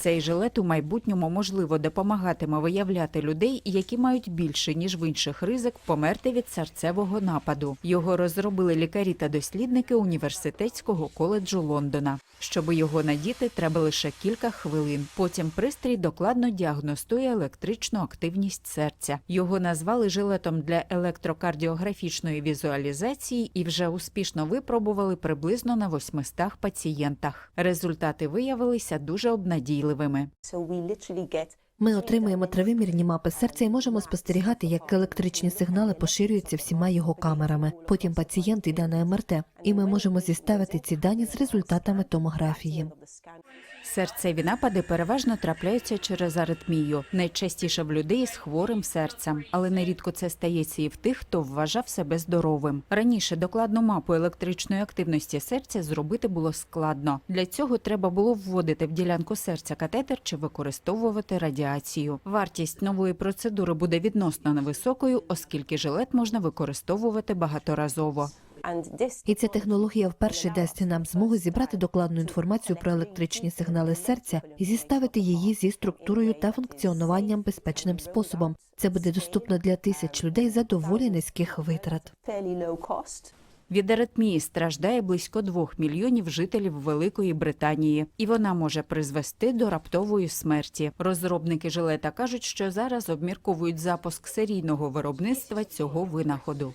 Цей жилет у майбутньому можливо допомагатиме виявляти людей, які мають більше ніж в інших ризик померти від серцевого нападу. Його розробили лікарі та дослідники університетського коледжу Лондона. Щоб його надіти, треба лише кілька хвилин. Потім пристрій докладно діагностує електричну активність серця. Його назвали жилетом для електрокардіографічної візуалізації і вже успішно випробували приблизно на 800 пацієнтах. Результати виявилися дуже обнадійливими. So we literally get Ми отримуємо тривимірні мапи серця і можемо спостерігати, як електричні сигнали поширюються всіма його камерами. Потім пацієнт йде на МРТ, і ми можемо зіставити ці дані з результатами томографії. Серцеві напади переважно трапляються через аритмію, найчастіше в людей з хворим серцем, але нерідко це стається і в тих, хто вважав себе здоровим. Раніше докладну мапу електричної активності серця зробити було складно. Для цього треба було вводити в ділянку серця катетер чи використовувати радіацію. Вартість нової процедури буде відносно невисокою, оскільки жилет можна використовувати багаторазово. І ця технологія вперше дасть нам змогу зібрати докладну інформацію про електричні сигнали серця і зіставити її зі структурою та функціонуванням безпечним способом. Це буде доступно для тисяч людей за доволі низьких витрат. Від аритмії страждає близько двох мільйонів жителів Великої Британії, і вона може призвести до раптової смерті. Розробники жилета кажуть, що зараз обмірковують запуск серійного виробництва цього винаходу.